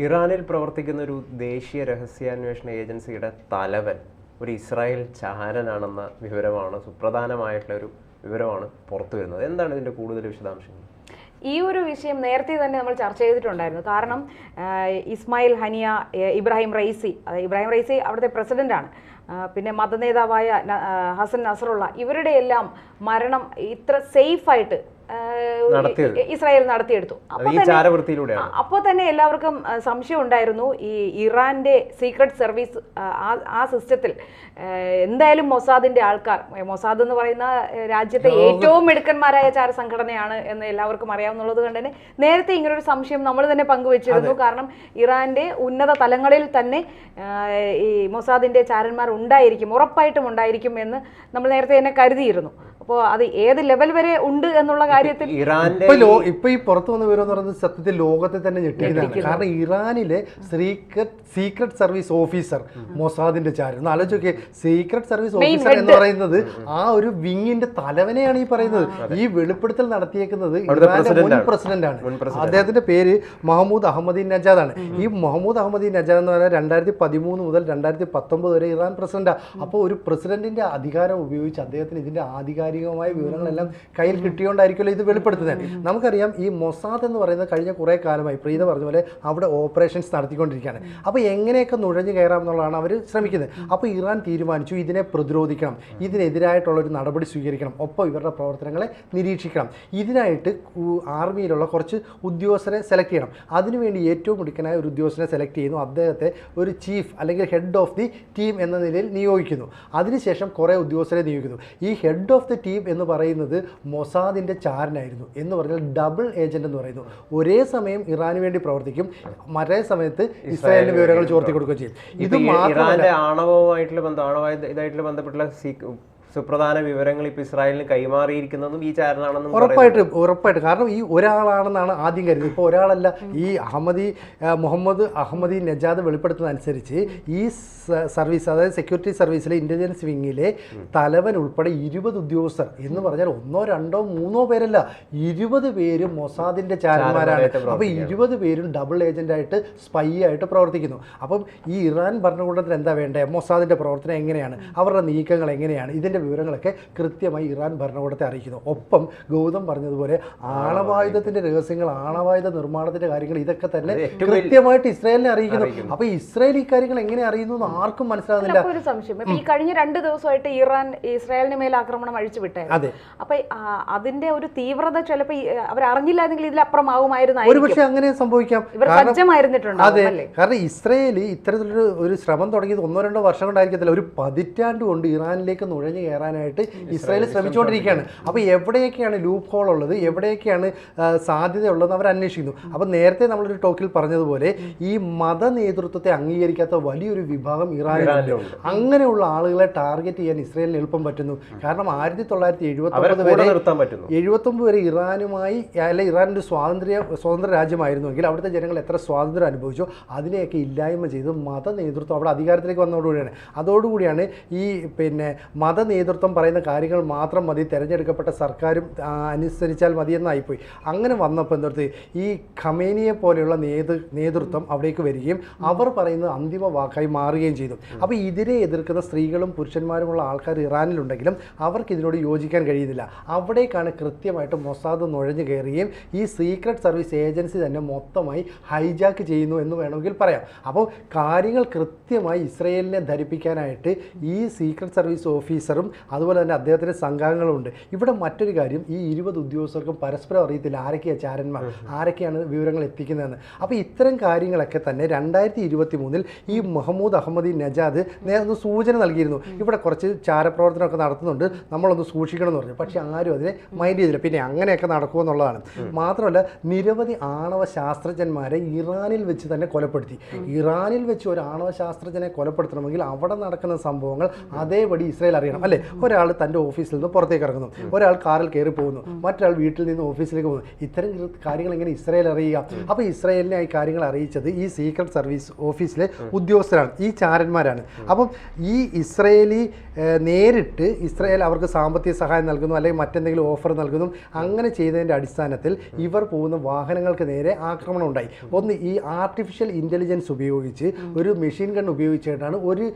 ഇറാനിൽ പ്രവർത്തിക്കുന്ന ഒരു ദേശീയ രഹസ്യാന്വേഷണ ഏജൻസിയുടെ തലവൻ ഒരു ഇസ്രായേൽ ചാരനാണെന്ന വിവരമാണ് സുപ്രധാനമായിട്ടുള്ള ഒരു വിവരമാണ് പുറത്തു വരുന്നത്. എന്താണ് ഇതിന്റെ കൂടുതൽ വിശദാംശങ്ങൾ? ഈ ഒരു വിഷയം നേരത്തെ തന്നെ നമ്മൾ ചർച്ച ചെയ്തിട്ടുണ്ടായിരുന്നു. കാരണം Ismail Haniyeh Ebrahim Raisi Ebrahim Raisi അവിടുത്തെ പ്രസിഡന്റാണ്. പിന്നെ മതനേതാവായ നേതാവായ ഹസൻ നസറുള്ള ഇവരുടെയെല്ലാം മരണം ഇത്ര സേഫായിട്ട്. ഇസ്രായേൽ നടത്തിയെടുത്തു. അപ്പോ അപ്പോൾ തന്നെ എല്ലാവർക്കും സംശയം ഉണ്ടായിരുന്നു. ഈ ഇറാന്റെ സീക്രട്ട് സർവീസ് ആ, സിസ്റ്റത്തിൽ എന്തായാലും മൊസാദിന്റെ ആൾക്കാർ മൊസാദ് എന്ന് പറയുന്ന രാജ്യത്തെ ഏറ്റവും മിടുക്കന്മാരായ ചാര സംഘടനയാണ് എന്ന് എല്ലാവർക്കും അറിയാവുന്നുള്ളത് കൊണ്ട് തന്നെ നേരത്തെ ഇങ്ങനെ ഒരു സംശയം നമ്മൾ തന്നെ പങ്കുവച്ചിരുന്നു. കാരണം ഇറാന്റെ ഉന്നത തലങ്ങളിൽ തന്നെ ഈ മൊസാദിന്റെ ചാരന്മാർ ഉണ്ടായിരിക്കും ഉറപ്പായിട്ടും ഉണ്ടായിരിക്കും എന്ന് നമ്മൾ നേരത്തെ തന്നെ കരുതിയിരുന്നു. അപ്പോൾ അത് ഏത് ലെവൽ വരെ ഉണ്ട് എന്നുള്ള കാര്യത്തിൽ ഇറാന്റെ ഇപ്പൊ ലോ ഇപ്പൊ ഈ പുറത്തു വന്ന വിവരം എന്ന് പറയുന്നത് സത്യത്തിൽ ലോകത്തെ തന്നെ ഞെട്ടിക്കുന്നതാണ്. കാരണം ഇറാനിലെ സീക്രട്ട് സീക്രട്ട് സർവീസ് ഓഫീസർ മൊസാദിന്റെ ചാരൻ ഒന്ന് ആലോചിച്ച് സീക്രട്ട് സർവീസ് ഓഫീസർ എന്ന് പറയുന്നത് ആ ഒരു വിങ്ങിന്റെ തലവനെയാണ് ഈ പറയുന്നത്. ഈ വെളിപ്പെടുത്തൽ നടത്തിയേക്കുന്നത് ഇറാന്റെ മുൻ പ്രസിഡന്റാണ്. പ്രസിഡന്റ്. ആണ് അദ്ദേഹത്തിന്റെ പേര് മഹമ്മൂദ് അഹമ്മദി നജാദ് ആണ് ഈ മുഹമ്മദ് അഹമ്മദി നജാദ് എന്ന് പറഞ്ഞാൽ രണ്ടായിരത്തി പതിമൂന്ന് മുതൽ രണ്ടായിരത്തി പത്തൊമ്പത് വരെ ഇറാൻ പ്രസിഡന്റാണ് അപ്പോൾ ഒരു പ്രസിഡന്റിന്റെ അധികാരം ഉപയോഗിച്ച് അദ്ദേഹത്തിന് ഇതിന്റെ ആധികാരികമായ വിവരങ്ങളെല്ലാം കയ്യിൽ കിട്ടിയോണ്ടായിരിക്കുമല്ലോ ഇത് വെളിപ്പെടുത്തുന്നത്. നമുക്കറിയാം ഈ മൊസാദ് എന്ന് പറയുന്നത് കഴിഞ്ഞ കുറേ കാലമായി പ്രീത പറഞ്ഞ പോലെ അവിടെ ഓപ്പറേഷൻസ് നടത്തിക്കൊണ്ടിരിക്കുകയാണ്. അപ്പോൾ എങ്ങനെയൊക്കെ നുഴഞ്ഞു കയറാം എന്നുള്ളതാണ് അവർ ശ്രമിക്കുന്നത്. അപ്പോൾ ഇറാൻ തീരുമാനിച്ചു ഇതിനെ പ്രതിരോധിക്കണം. ഇതിനെതിരായിട്ടുള്ള ഒരു നടപടി സ്വീകരിക്കണം. ഒപ്പം ഇവരുടെ പ്രവർത്തനങ്ങളെ നിരീക്ഷിക്കണം. ഇതിനായിട്ട് ആർമിയിലുള്ള കുറച്ച് ഉദ്യോഗസ്ഥരെ സെലക്ട് ചെയ്യണം. അതിനുവേണ്ടി ഏറ്റവും മിടുക്കനായ ഒരു ഉദ്യോഗസ്ഥനെ സെലക്ട് ചെയ്യുന്നു. അദ്ദേഹത്തെ ഒരു ചീഫ് അല്ലെങ്കിൽ ഹെഡ് ഓഫ് ദി ടീം എന്ന നിലയിൽ നിയോഗിക്കുന്നു. അതിനുശേഷം കുറേ ഉദ്യോഗസ്ഥരെ നിയോഗിക്കുന്നു. ഈ ഹെഡ് ഓഫ് ദി ടീം എന്ന് പറയുന്നത് മൊസാദിന്റെ ചാരനായിരുന്നു എന്ന് പറഞ്ഞാൽ ഡബിൾ ഏജന്റ് എന്ന് പറയുന്നു. ഒരേ സമയം ഇറാന് വേണ്ടി പ്രവർത്തിക്കും മറ്റേ സമയത്ത് ഇസ്രായേലിന് വിവരങ്ങൾ ചോർത്തി കൊടുക്കുകയും ചെയ്യും. ഇത് മാത്രമല്ല ആണവുമായിട്ടുള്ള ബന്ധം ആണവ ഇതായിട്ടുള്ള ബന്ധപ്പെട്ടുള്ള സുപ്രധാന വിവരങ്ങൾ ഇപ്പൊ ഇസ്രായേലിന് കൈമാറിയിരിക്കുന്നതും ഈ ചാരനാണെന്നും ഉറപ്പായിട്ടും ഉറപ്പായിട്ടും. കാരണം ഈ ഒരാളാണെന്നാണ് ആദ്യം കരുതുന്നത് ഇപ്പോൾ ഒരാളല്ല ഈ അഹമ്മദി മുഹമ്മദ് അഹമ്മദി നജാദ് വെളിപ്പെടുത്തുന്നതനുസരിച്ച് ഈ സർവീസ് അതായത് സെക്യൂരിറ്റി സർവീസിലെ ഇന്റലിജൻസ് വിങ്ങിലെ തലവൻ ഉൾപ്പെടെ ഇരുപത് ഉദ്യോഗസ്ഥർ എന്ന് പറഞ്ഞാൽ ഒന്നോ രണ്ടോ മൂന്നോ പേരല്ല ഇരുപത് പേരും മൊസാദിന്റെ ചാരന്മാരാണ്. അപ്പൊ അപ്പോൾ. ഇരുപത് പേരും ഡബിൾ ഏജന്റ് ആയിട്ട് സ്പൈ ആയിട്ട് പ്രവർത്തിക്കുന്നു. അപ്പം ഈ ഇറാൻ ഭരണകൂടത്തിന് എന്താ വേണ്ടത് മൊസാദിന്റെ പ്രവർത്തനം എങ്ങനെയാണ്? അവരുടെ നീക്കങ്ങൾ എങ്ങനെയാണ്? ഇതിന്റെ വിവരങ്ങളൊക്കെ കൃത്യമായി ഇറാൻ ഭരണകൂടത്തെ അറിയിക്കുന്നു. ഒപ്പം ഗൗതം പറഞ്ഞതുപോലെ ആണവായുധത്തിന്റെ രഹസ്യങ്ങൾ ആണവായുധ നിർമ്മാണത്തിന്റെ കാര്യങ്ങൾ ഇതൊക്കെ തന്നെ കൃത്യമായിട്ട് ഇസ്രായേലിനെ അറിയിക്കുന്നു. അപ്പൊ ഇസ്രായേൽ ഈ കാര്യങ്ങൾ എങ്ങനെ അറിയുന്നു എന്ന് ആർക്കും മനസ്സിലാകുന്നില്ല. ഒരു സംശയം. ഈ കഴിഞ്ഞ രണ്ട് ദിവസമായിട്ട് ഇറാൻ ഇസ്രായേലിന് മേൽ ആക്രമണം അഴിച്ചു വിട്ടായിരുന്നു അതെ. അപ്പൊ അതിന്റെ ഒരു തീവ്രത ചിലപ്പോ അവർ അറിഞ്ഞില്ലായിരുന്നെങ്കിൽ ഇതിലപ്പുറം ആവുമായിരുന്നായിരിക്കും ഒരുപക്ഷെ അങ്ങനെ സംഭവിക്കാം. ഇവർ കാരണം സജ്ജമായിരുന്നിട്ടുണ്ടാവും അതെ. അല്ലേ? കാരണം ഇസ്രയേൽ ഇത്തരത്തിലൊരു ഒരു ശ്രമം തുടങ്ങിയത് ഒന്നോ രണ്ടോ വർഷം കൊണ്ടായിരിക്കത്തില്ല ഒരു പതിറ്റാണ്ട് കൊണ്ട് ഇറാനിലേക്ക് നുഴഞ്ഞു കയറാനായിട്ട് ഇസ്രായേൽ ശ്രമിച്ചുകൊണ്ടിരിക്കുകയാണ്. അപ്പോൾ എവിടെയൊക്കെയാണ് ലൂപ്പ് ഹോൾ ഉള്ളത്? എവിടെയൊക്കെയാണ് സാധ്യതയുള്ളതെന്ന് അവർ അന്വേഷിക്കുന്നു. അപ്പോൾ നേരത്തെ നമ്മളൊരു ടോക്കിൽ പറഞ്ഞതുപോലെ ഈ മത നേതൃത്വത്തെ അംഗീകരിക്കാത്ത വലിയൊരു വിഭാഗം ഇറാനിലുണ്ട്. ഇറാനിലുണ്ട്. അങ്ങനെയുള്ള ആളുകളെ ടാർഗറ്റ് ചെയ്യാൻ ഇസ്രായേലിന് എളുപ്പം പറ്റുന്നു. കാരണം ആയിരത്തി തൊള്ളായിരത്തി എഴുപത്തി വരെ നിർത്താൻ പറ്റുന്നു. എഴുപത്തൊമ്പത് വരെ ഇറാനുമായി അല്ലെ ഇറാൻ ഒരു സ്വാതന്ത്ര്യ സ്വതന്ത്ര രാജ്യമായിരുന്നുവെങ്കിൽ അവിടുത്തെ ജനങ്ങൾ എത്ര സ്വാതന്ത്ര്യം അനുഭവിച്ചോ അതിനെയൊക്കെ ഇല്ലായ്മ ചെയ്ത് മത നേതൃത്വം അവിടെ അധികാരത്തിലേക്ക് വന്നതോടുകൂടിയാണ്. അതോടുകൂടിയാണ് ഈ പിന്നെ മത നേതൃത്വം പറയുന്ന കാര്യങ്ങൾ മാത്രം മതി. തിരഞ്ഞെടുക്കപ്പെട്ട സർക്കാരും അനുസരിച്ചാൽ മതി എന്നായിപ്പോയി അങ്ങനെ വന്നപ്പോൾ എന്തോർത്ത് ഈ ഖമേനിയെ പോലെയുള്ള നേതൃ നേതൃത്വം അവിടേക്ക് വരികയും അവർ പറയുന്നത് അന്തിമ വാക്കായി മാറുകയും ചെയ്തു. അപ്പോൾ ഇതിനെ എതിർക്കുന്ന സ്ത്രീകളും പുരുഷന്മാരുമുള്ള ആൾക്കാർ ഇറാനിലുണ്ടെങ്കിലും അവർക്ക് ഇതിനോട് യോജിക്കാൻ കഴിയുന്നില്ല. അവിടേക്കാണ് കൃത്യമായിട്ട് മൊസാദ് നുഴഞ്ഞു കയറുകയും ഈ സീക്രട്ട് സർവീസ് ഏജൻസി തന്നെ മൊത്തമായി ഹൈജാക്ക് ചെയ്യുന്നു എന്ന് വേണമെങ്കിൽ പറയാം. അപ്പോൾ കാര്യങ്ങൾ കൃത്യമായി ഇസ്രയേലിനെ ധരിപ്പിക്കാനായിട്ട് ഈ സീക്രട്ട് സർവീസ് ഓഫീസറും അതുപോലെ തന്നെ അദ്ദേഹത്തിന്റെ സംഘാംഗങ്ങളുണ്ട്. ഇവിടെ മറ്റൊരു കാര്യം ഈ ഇരുപത് ഉദ്യോഗസ്ഥർക്കും പരസ്പരം അറിയത്തില്ല ആരൊക്കെയാണ് ചാരന്മാർ ആരൊക്കെയാണ് വിവരങ്ങൾ എത്തിക്കുന്നതെന്ന്. അപ്പോൾ ഇത്തരം കാര്യങ്ങളൊക്കെ തന്നെ രണ്ടായിരത്തി ഇരുപത്തി മൂന്നിൽ ഈ മുഹമ്മൂദ് അഹമ്മദി നജാദ് നേരത്തെ സൂചന നൽകിയിരുന്നു. ഇവിടെ കുറച്ച് ചാരപ്രവർത്തനമൊക്കെ നടത്തുന്നുണ്ട്. നമ്മളൊന്ന് സൂക്ഷിക്കണം എന്ന് പറഞ്ഞു. പക്ഷേ ആരും അതിനെ മൈൻഡ് ചെയ്തില്ല. പിന്നെ അങ്ങനെയൊക്കെ നടക്കുമെന്നുള്ളതാണ് മാത്രമല്ല നിരവധി ആണവ ശാസ്ത്രജ്ഞന്മാരെ ഇറാനിൽ വെച്ച് തന്നെ കൊലപ്പെടുത്തി. ഇറാനിൽ വെച്ച് ഒരു ആണവ ശാസ്ത്രജ്ഞനെ കൊലപ്പെടുത്തണമെങ്കിൽ അവിടെ നടക്കുന്ന സംഭവങ്ങൾ അതേപടി ഇസ്രയേൽ അറിയണം. അല്ലേ? ഒരാൾ തന്റെ ഓഫീസിൽ നിന്ന് പുറത്തേക്ക് ഇറങ്ങുന്നു. ഒരാൾ കാറിൽ കയറി പോകുന്നു. മറ്റൊരാൾ വീട്ടിൽ നിന്ന് ഓഫീസിലേക്ക് പോകുന്നു. ഇത്തരം കാര്യങ്ങൾ എങ്ങനെ ഇസ്രായേൽ അറിയുക? അപ്പോൾ ഇസ്രായേലിനെ ഈ കാര്യങ്ങൾ അറിയിച്ചത് ഈ സീക്രട്ട് സർവീസ് ഓഫീസിലെ ഉദ്യോഗസ്ഥരാണ്. ഈ ചാരന്മാരാണ്. അപ്പം ഈ ഇസ്രയേലി നേരിട്ട് ഇസ്രയേൽ അവർക്ക് സാമ്പത്തിക സഹായം നൽകുന്നു അല്ലെങ്കിൽ മറ്റെന്തെങ്കിലും ഓഫർ നൽകുന്നു. അങ്ങനെ ചെയ്തതിന്റെ അടിസ്ഥാനത്തിൽ ഇവർ പോകുന്ന വാഹനങ്ങൾക്ക് നേരെ ആക്രമണം ഉണ്ടായി. ഒന്ന് ഈ ആർട്ടിഫിഷ്യൽ ഇന്റലിജൻസ് ഉപയോഗിച്ച് ഒരു മെഷീൻ ഗൺ ഉപയോഗിച്ചിട്ടാണ് ഒരു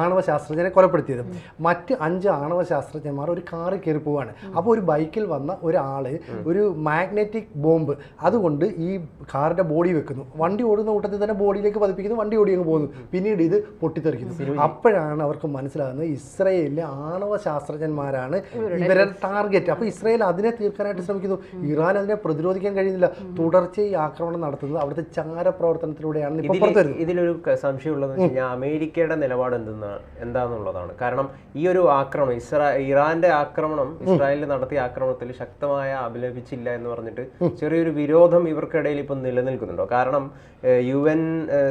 ആണവ ശാസ്ത്രജ്ഞനെ കൊലപ്പെടുത്തിയത്. മറ്റ് അഞ്ച് ആണവ ശാസ്ത്രജ്ഞന്മാർ ഒരു കാറിൽ കയറി പോവാണ്. അപ്പോൾ ഒരു ബൈക്കിൽ വന്ന ഒരാൾ ഒരു മാഗ്നറ്റിക് ബോംബ് അതുകൊണ്ട് ഈ കാറിന്റെ ബോഡി വെക്കുന്നു. വണ്ടി ഓടുന്ന കൂട്ടത്തിൽ തന്നെ ബോഡിയിലേക്ക് പതിപ്പിക്കുന്നു വണ്ടി ഓടി അങ്ങ് പോകുന്നു. പിന്നീട് ഇത് പൊട്ടിത്തെറിക്കുന്നു. അപ്പോഴാണ് അവർക്ക് മനസ്സിലാകുന്നത് ഇസ്രയേലിലെ ആണവ ശാസ്ത്രജ്ഞന്മാരാണ് ഇവരുടെ ടാർഗറ്റ്. അപ്പോൾ ഇസ്രയേൽ അതിനെ തീർക്കാനായിട്ട് ശ്രമിക്കുന്നു. ഇറാൻ അതിനെ പ്രതിരോധിക്കാൻ കഴിയുന്നില്ല. തുടർച്ചയായി ആക്രമണം നടത്തുന്നത് അവിടുത്തെ ചാര പ്രവർത്തനത്തിലൂടെയാണ് ഇപ്പോൾ പുറത്തു വരുന്നത് ഇതിലൊരു സംശയമുള്ളതെന്ന് വെച്ച് കഴിഞ്ഞാൽ അമേരിക്കയുടെ നിലപാട് എന്താണ് എന്താന്നുള്ളതാണ്. കാരണം ഈ ഒരു ആക്രമണം. ഇസ്രാ ഇറാന്റെ ആക്രമണം ഇസ്രായേലിൽ നടത്തിയ ആക്രമണത്തിൽ ശക്തമായ അപലപിച്ചില്ല എന്ന് പറഞ്ഞിട്ട് ചെറിയൊരു വിരോധം ഇവർക്കിടയിൽ ഇപ്പം നിലനിൽക്കുന്നുണ്ടോ? കാരണം U N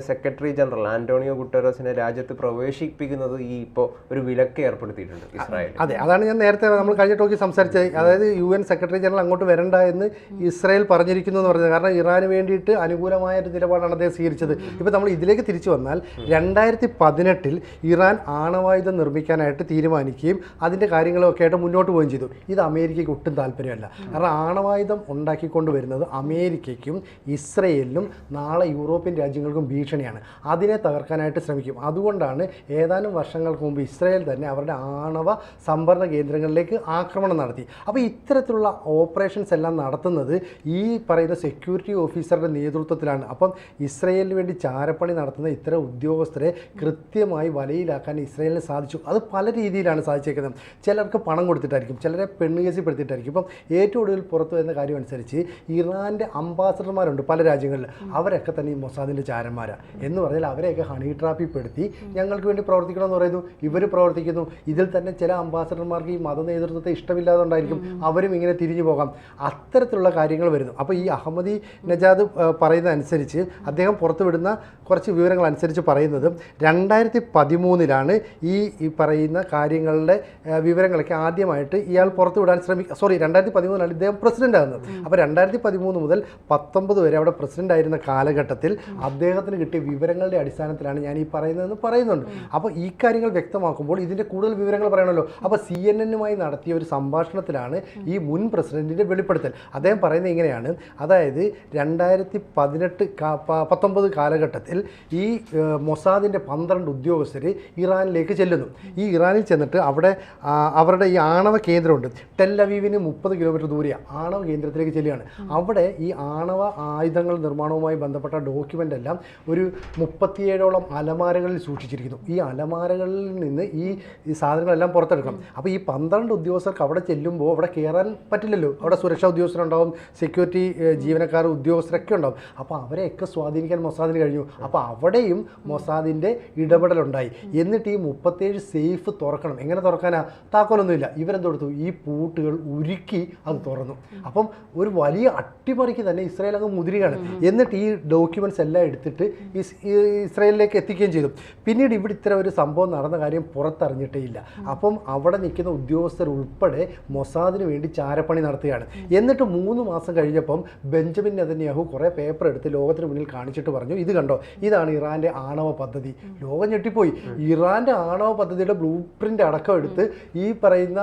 secretary general Antonio ഗുട്ടറസിനെ രാജ്യത്ത് പ്രവേശിപ്പിക്കുന്നത് ഈ ഇപ്പോൾ ഒരു വിലക്ക് ഏർപ്പെടുത്തിയിട്ടുണ്ട് ഇസ്രായേൽ അതെ അതാണ് ഞാൻ നേരത്തെ നമ്മൾ കഴിഞ്ഞ ടോക്കി സംസാരിച്ചത്. അതായത് യു എൻ സെക്രട്ടറി ജനറൽ അങ്ങോട്ട് വരണ്ട എന്ന് ഇസ്രായേൽ പറഞ്ഞിരിക്കുന്നു എന്ന് പറഞ്ഞത്. കാരണം ഇറാന് വേണ്ടിയിട്ട് അനുകൂലമായ ഒരു നിലപാടാണ് അദ്ദേഹം സ്വീകരിച്ചത്. ഇപ്പോൾ നമ്മൾ ഇതിലേക്ക് തിരിച്ചു വന്നാൽ രണ്ടായിരത്തി പതിനെട്ടിൽ ഇറാൻ ആണവായുധം നിർമ്മിക്കാനായിട്ട് തീരുമാനിക്കുകയും അതിന്റെ കാര്യങ്ങളൊക്കെ ആയിട്ട് മുന്നോട്ട് പോവുകയും ചെയ്തു. ഇത് അമേരിക്കയ്ക്ക് ഒട്ടും താല്പര്യമല്ല. കാരണം ആണവായുധം ഉണ്ടാക്കിക്കൊണ്ട് വരുന്നത് അമേരിക്കയ്ക്കും ഇസ്രയേലിനും നാളെ യൂറോപ്യൻ രാജ്യങ്ങൾക്കും ഭീഷണിയാണ്. അതിനെ തകർക്കാനായിട്ട് ശ്രമിക്കും. അതുകൊണ്ടാണ് ഏതാനും വർഷങ്ങൾക്ക് മുമ്പ് ഇസ്രയേൽ തന്നെ അവരുടെ ആണവ സംഭരണ കേന്ദ്രങ്ങളിലേക്ക് ആക്രമണം നടത്തി. അപ്പോൾ ഇത്തരത്തിലുള്ള ഓപ്പറേഷൻസ് എല്ലാം നടത്തുന്നത് ഈ പറയുന്ന സെക്യൂരിറ്റി ഓഫീസറുടെ നേതൃത്വത്തിലാണ്. അപ്പം ഇസ്രയേലിന് വേണ്ടി ചാരപ്പണി നടത്തുന്ന ഇത്തരം ഉദ്യോഗസ്ഥരെ കൃത്യമായി വലയിലാക്കാൻ ഇസ്രയേലിന് സാധിച്ചു. അത് പല രീതിയിലാണ് സാധിച്ചേക്കുന്നത് ചിലർക്ക് പണം കൊടുത്തിട്ടായിരിക്കും ചിലരെ പെണ്ണുകേസിപ്പെടുത്തിയിട്ടായിരിക്കും. ഇപ്പം ഏറ്റവും ഒടുവിൽ പുറത്തു വരുന്ന കാര്യം അനുസരിച്ച് ഇറാന്റെ അംബാസഡർമാരുണ്ട് പല രാജ്യങ്ങളിൽ. അവരൊക്കെ തന്നെ ഈ മൊസാദിന്റെ ചാരന്മാരാണ് എന്ന് പറഞ്ഞാൽ അവരെയൊക്കെ ഹണി ട്രാപ്പിൽ പെടുത്തി ഞങ്ങൾക്ക് വേണ്ടി പ്രവർത്തിക്കണമെന്ന് പറയുന്നു. ഇവർ പ്രവർത്തിക്കുന്നു. ഇതിൽ തന്നെ ചില അംബാസഡർമാർക്ക് ഈ മത നേതൃത്വത്തെ ഇഷ്ടമില്ലാതുകൊണ്ടായിരിക്കും അവരും ഇങ്ങനെ തിരിഞ്ഞു പോകാം. അത്തരത്തിലുള്ള കാര്യങ്ങൾ വരുന്നു. അപ്പോൾ ഈ അഹമ്മദി നജാദ് പറയുന്നതനുസരിച്ച് അദ്ദേഹം പുറത്തുവിടുന്ന കുറച്ച് വിവരങ്ങൾ അനുസരിച്ച് പറയുന്നത് രണ്ടായിരത്തി പതിമൂന്നിലാണ് ഈ പറയുന്ന കാര്യങ്ങളുടെ ആ, വിവരങ്ങളൊക്കെ ആദ്യമായിട്ട് ഇയാൾ പുറത്തുവിടാൻ ശ്രമിക്കുക സോറി രണ്ടായിരത്തി പതിമൂന്നിലാണ് ഇദ്ദേഹം പ്രസിഡന്റ് ആകുന്നത്. അപ്പോൾ രണ്ടായിരത്തി പതിമൂന്ന് മുതൽ പത്തൊമ്പത് വരെ അവിടെ പ്രസിഡന്റ് ആയിരുന്ന കാലഘട്ടത്തിൽ അദ്ദേഹത്തിന് കിട്ടിയ വിവരങ്ങളുടെ അടിസ്ഥാനത്തിലാണ് ഞാൻ ഈ പറയുന്നതെന്ന് പറയുന്നുണ്ട്. അപ്പോൾ ഈ കാര്യങ്ങൾ വ്യക്തമാക്കുമ്പോൾ ഇതിന്റെ കൂടുതൽ വിവരങ്ങൾ പറയണമല്ലോ. അപ്പോൾ സി എൻ എന്നുമായി നടത്തിയ ഒരു സംഭാഷണത്തിലാണ് ഈ മുൻ പ്രസിഡന്റിന്റെ വെളിപ്പെടുത്തൽ. അദ്ദേഹം പറയുന്നത് ഇങ്ങനെയാണ്. അതായത് രണ്ടായിരത്തി പതിനെട്ട് പത്തൊമ്പത് കാലഘട്ടത്തിൽ ഈ മൊസാദിന്റെ പന്ത്രണ്ട് ഉദ്യോഗസ്ഥർ ഇറാനിലേക്ക് ചെല്ലുന്നു. ഈ ഇറാനിൽ ചെന്നിട്ട് അവിടെ അവരുടെ ഈ ആണവ കേന്ദ്രമുണ്ട്. ടെല്ലവീവിന് മുപ്പത് കിലോമീറ്റർ ദൂരെയാണ് ആണവ കേന്ദ്രത്തിലേക്ക് ചെല്ലുകയാണ്. അവിടെ ഈ ആണവ ആയുധങ്ങൾ നിർമ്മാണവുമായി ബന്ധപ്പെട്ട ഡോക്യുമെന്റ് എല്ലാം ഒരു മുപ്പത്തിയേഴോളം അലമാരകളിൽ സൂക്ഷിച്ചിരിക്കുന്നു. ഈ അലമാരകളിൽ നിന്ന് ഈ ഈ സാധനങ്ങളെല്ലാം പുറത്തെടുക്കണം. അപ്പോൾ ഈ പന്ത്രണ്ട് ഉദ്യോഗസ്ഥർക്ക് അവിടെ ചെല്ലുമ്പോൾ അവിടെ കയറാൻ പറ്റില്ലല്ലോ. അവിടെ സുരക്ഷാ ഉദ്യോഗസ്ഥരുണ്ടാവും സെക്യൂരിറ്റി ജീവനക്കാർ ഉദ്യോഗസ്ഥരൊക്കെ ഉണ്ടാവും. അപ്പോൾ അവരെയൊക്കെ സ്വാധീനിക്കാൻ മൊസാദിന് കഴിഞ്ഞു. അപ്പോൾ അവിടെയും മൊസാദിന്റെ ഇടപെടലുണ്ടായി. എന്നിട്ട് ഈ മുപ്പത്തേഴ് സേഫ് തുറക്കണം. എങ്ങനെ തുറക്കാനാ? താക്കോലൊന്നുമില്ല. ഇവരെന്ത് കൊടുത്തു ഈ പൂട്ടുകൾ ഉരുക്കി അത് തുറന്നു. അപ്പം ഒരു വലിയ അട്ടിമറിക്ക് തന്നെ ഇസ്രായേൽ അങ്ങ് മുതിരുകയാണ്. എന്നിട്ട് ഈ ഡോക്യുമെന്റ്സ് എല്ലാം എടുത്തിട്ട് ഇസ്രായേലിലേക്ക് എത്തിക്കുകയും ചെയ്തു. പിന്നീട് ഇവിടെ ഇത്ര ഒരു സംഭവം നടന്ന കാര്യം പുറത്തറിഞ്ഞിട്ടേ ഇല്ല അപ്പം അവിടെ നിൽക്കുന്ന ഉദ്യോഗസ്ഥർ ഉൾപ്പെടെ മൊസാദിന് വേണ്ടി ചാരപ്പണി നടത്തുകയാണ്. എന്നിട്ട് മൂന്ന് മാസം കഴിഞ്ഞപ്പം ബെഞ്ചമിൻ നെതന്യാഹു കുറേ പേപ്പർ എടുത്ത് ലോകത്തിന് മുന്നിൽ കാണിച്ചിട്ട് പറഞ്ഞു ഇത് കണ്ടോ? ഇതാണ് ഇറാന്റെ ആണവ പദ്ധതി. ലോകം ഞെട്ടിപ്പോയി. ഇറാന്റെ ആണവ പദ്ധതിയുടെ ബ്ലൂ പ്രിന്റ് അടക്കം എടുത്ത് ഈ പറയുന്ന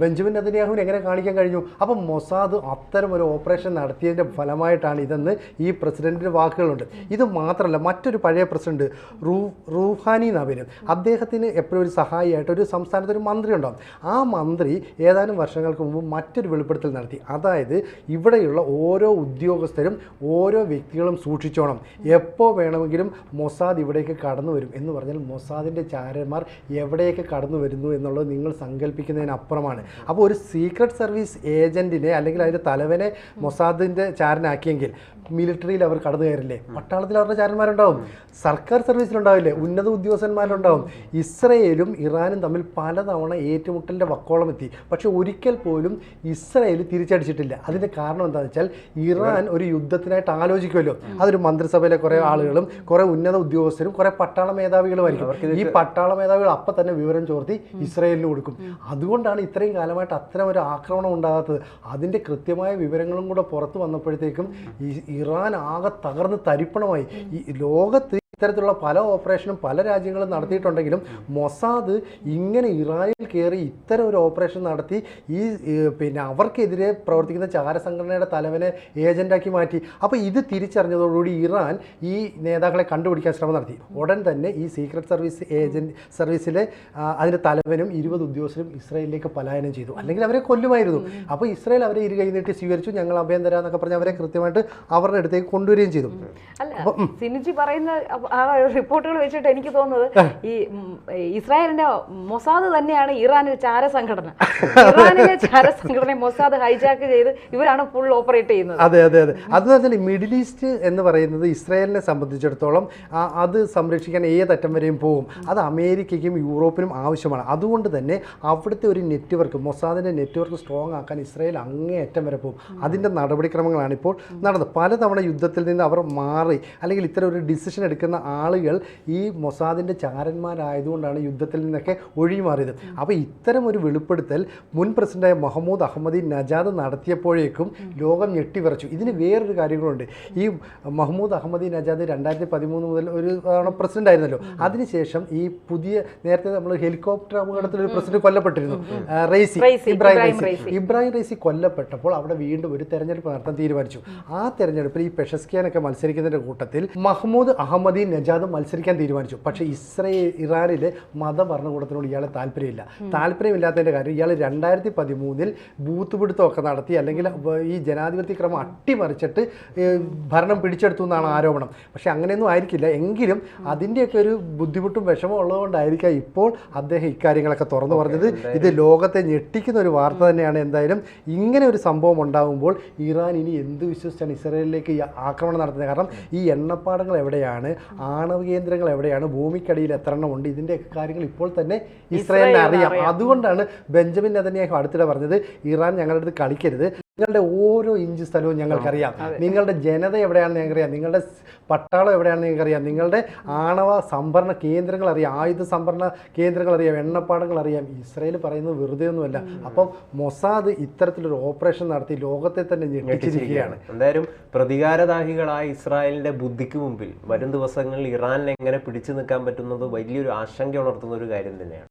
ബെഞ്ചമിൻ നെതന്യാഹുവിന് എങ്ങനെ കാണിക്കാൻ കഴിഞ്ഞു? അപ്പം മൊസാദ് അത്തരം ഒരു ഓപ്പറേഷൻ നടത്തിയതിന്റെ ഫലമായിട്ടാണ് ഇതെന്ന് ഈ പ്രസിഡന്റിന്റെ വാക്കുകളുണ്ട്. ഇത് മാത്രമല്ല മറ്റൊരു പഴയ പ്രസിഡന്റ് റൂ റൂഹാനി നബിന് അദ്ദേഹത്തിന് എപ്പോഴും ഒരു സഹായിയായിട്ട് ഒരു സംസ്ഥാനത്ത് ഒരു മന്ത്രി ഉണ്ടാവും. ആ മന്ത്രി ഏതാനും വർഷങ്ങൾക്ക് മുമ്പ് മറ്റൊരു വെളിപ്പെടുത്തൽ നടത്തി. അതായത് ഇവിടെയുള്ള ഓരോ ഉദ്യോഗസ്ഥരും ഓരോ വ്യക്തികളും സൂക്ഷിച്ചോണം. എപ്പോൾ വേണമെങ്കിലും മൊസാദ് ഇവിടേക്ക് കടന്നു വരും എന്ന് പറഞ്ഞാൽ മൊസാദിന്റെ ചാരന്മാർ എവിടെയൊക്കെ കടന്നു വരുന്നു എന്നുള്ളത് നിങ്ങൾ സങ്കല്പിക്കുന്നതിനപ്പുറമാണ് അപ്പോൾ ഒരു സീക്രട്ട് സർവീസ് ഏജന്റിനെ അല്ലെങ്കിൽ അതിന്റെ തലവനെ മൊസാദിന്റെ ചാരനാക്കിയെങ്കിൽ മിലിറ്ററിയിൽ അവർ കടന്നു കയറില്ലേ? പട്ടാളത്തിൽ അവരുടെ ചാരന്മാരുണ്ടാവും. സർക്കാർ സർവീസിലുണ്ടാവില്ലേ? ഉന്നത ഉദ്യോഗസ്ഥന്മാരുണ്ടാവും. ഇസ്രയേലും ഇറാനും തമ്മിൽ പലതവണ ഏറ്റുമുട്ടലിന്റെ വക്കോളം എത്തി. പക്ഷേ ഒരിക്കൽ പോലും ഇസ്രയേൽ തിരിച്ചടിച്ചിട്ടില്ല. അതിന്റെ കാരണം എന്താണെന്ന് വെച്ചാൽ ഇറാൻ ഒരു യുദ്ധത്തിനായിട്ട് ആലോചിക്കുമല്ലോ. അതൊരു മന്ത്രിസഭയിലെ കുറേ ആളുകളും കുറേ ഉന്നത ഉദ്യോഗസ്ഥരും കുറേ പട്ടാള മേധാവികളുമായിരിക്കും. ഈ പട്ടാള മേധാവികൾ അപ്പം തന്നെ വിവരം ചോർത്തി ഇസ്രയേലിന് കൊടുക്കും. അതുകൊണ്ടാണ് ഇത്രയും കാലമായിട്ട് അത്തരം ഒരു ആക്രമണം ഉണ്ടാകാത്തത്. അതിന്റെ കൃത്യമായ വിവരങ്ങളും കൂടെ പുറത്തു വന്നപ്പോഴത്തേക്കും ഈ ഇറാൻ ആകെ തകർന്ന് തരിപ്പണമായി. ഈ ലോകത്ത് ഇത്തരത്തിലുള്ള പല ഓപ്പറേഷനും പല രാജ്യങ്ങളും നടത്തിയിട്ടുണ്ടെങ്കിലും മൊസാദ് ഇങ്ങനെ ഇറാനിൽ കയറി ഇത്തരം ഒരു ഓപ്പറേഷൻ നടത്തി ഈ പിന്നെ അവർക്കെതിരെ പ്രവർത്തിക്കുന്ന ചാരസംഘടനയുടെ തലവനെ ഏജന്റാക്കി മാറ്റി. അപ്പോൾ ഇത് തിരിച്ചറിഞ്ഞതോടുകൂടി ഇറാൻ ഈ നേതാക്കളെ കണ്ടുപിടിക്കാൻ ശ്രമം നടത്തി. ഉടൻ തന്നെ ഈ സീക്രട്ട് സർവീസ് ഏജന്റ് സർവീസിലെ അതിന്റെ തലവനും ഇരുപത് ഉദ്യോഗസ്ഥരും ഇസ്രായേലിലേക്ക് പലായനം ചെയ്തു. അല്ലെങ്കിൽ അവരെ കൊല്ലുമായിരുന്നു. അപ്പോൾ ഇസ്രായേൽ അവരെ ഇരു കൈ സ്വീകരിച്ചു. ഞങ്ങൾ അഭയം തരാമെന്നൊക്കെ പറഞ്ഞ് അവരെ കൃത്യമായിട്ട് അവരുടെ അടുത്തേക്ക് കൊണ്ടുവരികയും ചെയ്തു. സിനിജി പറയുന്ന ആ റിപ്പോർട്ടുകൾ വെച്ചിട്ട് എനിക്ക് തോന്നുന്നത് ഈ ഇസ്രായേലിന്റെ മൊസാദ് തന്നെയാണ് ഇറാനിലെ ചാര സംഘടന ഇറാനിലെ ചാര സംഘടന മൊസാദ് ഹൈജാക്ക് ചെയ്ത് ഇവരാണ് ഫുൾ ഓപ്പറേറ്റ് ചെയ്യുന്നത്. അതെ അതെ അതെ. അതെന്ന് വെച്ചാൽ മിഡിൽ ഈസ്റ്റ് എന്ന് പറയുന്നത് ഇസ്രായേലിനെ സംബന്ധിച്ചിടത്തോളം അത് സംരക്ഷിക്കാൻ ഏതറ്റം വരെയും പോകും. അത് അമേരിക്കയ്ക്കും യൂറോപ്പിനും ആവശ്യമാണ്. അതുകൊണ്ട് തന്നെ അവിടുത്തെ ഒരു നെറ്റ്വർക്ക് മൊസാദിന്റെ നെറ്റ്വർക്ക് സ്ട്രോങ് ആക്കാൻ ഇസ്രായേൽ അങ്ങേയറ്റം വരെ പോകും. അതിന്റെ നടപടിക്രമങ്ങളാണ് ഇപ്പോൾ നടന്നത്. പലതവണ യുദ്ധത്തിൽ നിന്ന് അവർ മാറി അല്ലെങ്കിൽ ഇത്തരം ഒരു ഡിസിഷൻ എടുക്കുന്ന ആളുകൾ ഈ മൊസാദിന്റെ ചാരന്മാരായതുകൊണ്ടാണ് യുദ്ധത്തിൽ നിന്നൊക്കെ ഒഴിഞ്ഞു മാറിയത് അപ്പോൾ ഇത്തരം ഒരു വെളിപ്പെടുത്തൽ മുൻ പ്രസിഡന്റായ മുഹമ്മദ് അഹമ്മദി നജാദ് നടത്തിയപ്പോഴേക്കും ലോകം ഞെട്ടിവിറച്ചു. ഇതിന് വേറൊരു കാര്യങ്ങളുണ്ട്. ഈ മഹമ്മൂദ് അഹമ്മദി നജാദ് രണ്ടായിരത്തി പതിമൂന്ന് മുതൽ ഒരു തവണ പ്രസിഡന്റ് ആയിരുന്നല്ലോ. അതിനുശേഷം ഈ പുതിയ നേരത്തെ നമ്മൾ ഹെലികോപ്റ്റർ അപകടത്തിൽ ഒരു പ്രസിഡന്റ് കൊല്ലപ്പെട്ടിരുന്നു. Raisi Ebrahim Raisi. Ebrahim Raisi കൊല്ലപ്പെട്ടപ്പോൾ അവിടെ വീണ്ടും ഒരു തെരഞ്ഞെടുപ്പ് നടത്താൻ തീരുമാനിച്ചു. ആ തെരഞ്ഞെടുപ്പിൽ ഈ പെഷസ്കിയാനൊക്കെ മത്സരിക്കുന്നതിന്റെ കൂട്ടത്തിൽ മഹ്മൂദ് അഹമ്മദി നജാദ് മത്സരിക്കാൻ തീരുമാനിച്ചു. പക്ഷേ ഇസ്രയേൽ ഇറാനിലെ മതഭരണകൂടത്തിനോട് ഇയാളെ താല്പര്യമില്ല. താല്പര്യമില്ലാത്തതിന്റെ കാര്യം ഇയാൾ രണ്ടായിരത്തി പതിമൂന്നിൽ ബൂത്ത് പിടുത്തമൊക്കെ നടത്തി അല്ലെങ്കിൽ ഈ ജനാധിപത്യ ക്രമം അട്ടിമറിച്ചിട്ട് ഭരണം പിടിച്ചെടുത്തു എന്നാണ് ആരോപണം. പക്ഷേ അങ്ങനെയൊന്നും ആയിരിക്കില്ല. എങ്കിലും അതിന്റെയൊക്കെ ഒരു ബുദ്ധിമുട്ടും വിഷമം ഉള്ളതുകൊണ്ടായിരിക്കാം ഇപ്പോൾ അദ്ദേഹം ഇക്കാര്യങ്ങളൊക്കെ തുറന്നു പറഞ്ഞത്. ഇത് ലോകത്തെ ഞെട്ടിക്കുന്ന ഒരു വാർത്ത തന്നെയാണ്. എന്തായാലും ഇങ്ങനെ ഒരു സംഭവം ഉണ്ടാകുമ്പോൾ ഇറാൻ ഇനി എന്ത് വിശ്വസിച്ചാണ് ഇസ്രയേലിലേക്ക് ആക്രമണം നടത്തുന്നത്? കാരണം ഈ എണ്ണപ്പാടങ്ങൾ എവിടെയാണ്? ആണവ കേന്ദ്രങ്ങൾ എവിടെയാണ്? ഭൂമിക്കടിയിൽ എത്ര എണ്ണം ഉണ്ട്? ഇതിന്റെയൊക്കെ കാര്യങ്ങൾ ഇപ്പോൾ തന്നെ ഇസ്രായേലിന് അറിയാം. അതുകൊണ്ടാണ് ബെഞ്ചമിൻ നെതന്യാഹു അടുത്തിടെ പറഞ്ഞത് ഇറാൻ ഞങ്ങളുടെ അടുത്ത് കളിക്കരുത്. നിങ്ങളുടെ ഓരോ ഇഞ്ച് സ്ഥലവും ഞങ്ങൾക്കറിയാം. നിങ്ങളുടെ ജനത എവിടെയാണെന്ന് ഞങ്ങൾക്കറിയാം. നിങ്ങളുടെ പട്ടാളം എവിടെയാണെന്ന് ഞങ്ങൾക്കറിയാം. നിങ്ങളുടെ ആണവ സംഭരണ കേന്ദ്രങ്ങൾ അറിയാം ആയുധ സംഭരണ കേന്ദ്രങ്ങൾ അറിയാം എണ്ണപ്പാടങ്ങൾ അറിയാം. ഇസ്രയേൽ പറയുന്നത് വെറുതെ ഒന്നുമല്ല. അപ്പം മൊസാദ് ഇത്തരത്തിലൊരു ഓപ്പറേഷൻ നടത്തി ലോകത്തെ തന്നെ ഞെട്ടിച്ചിരിക്കുകയാണ്. എന്തായാലും പ്രതികാരദാഹികളായ ഇസ്രായേലിന്റെ ബുദ്ധിക്ക് മുമ്പിൽ വരും ദിവസങ്ങളിൽ ഇറാനിൽ എങ്ങനെ പിടിച്ചു നിൽക്കാൻ പറ്റുന്നത് വലിയൊരു ആശങ്ക ഉണർത്തുന്ന ഒരു കാര്യം തന്നെയാണ്.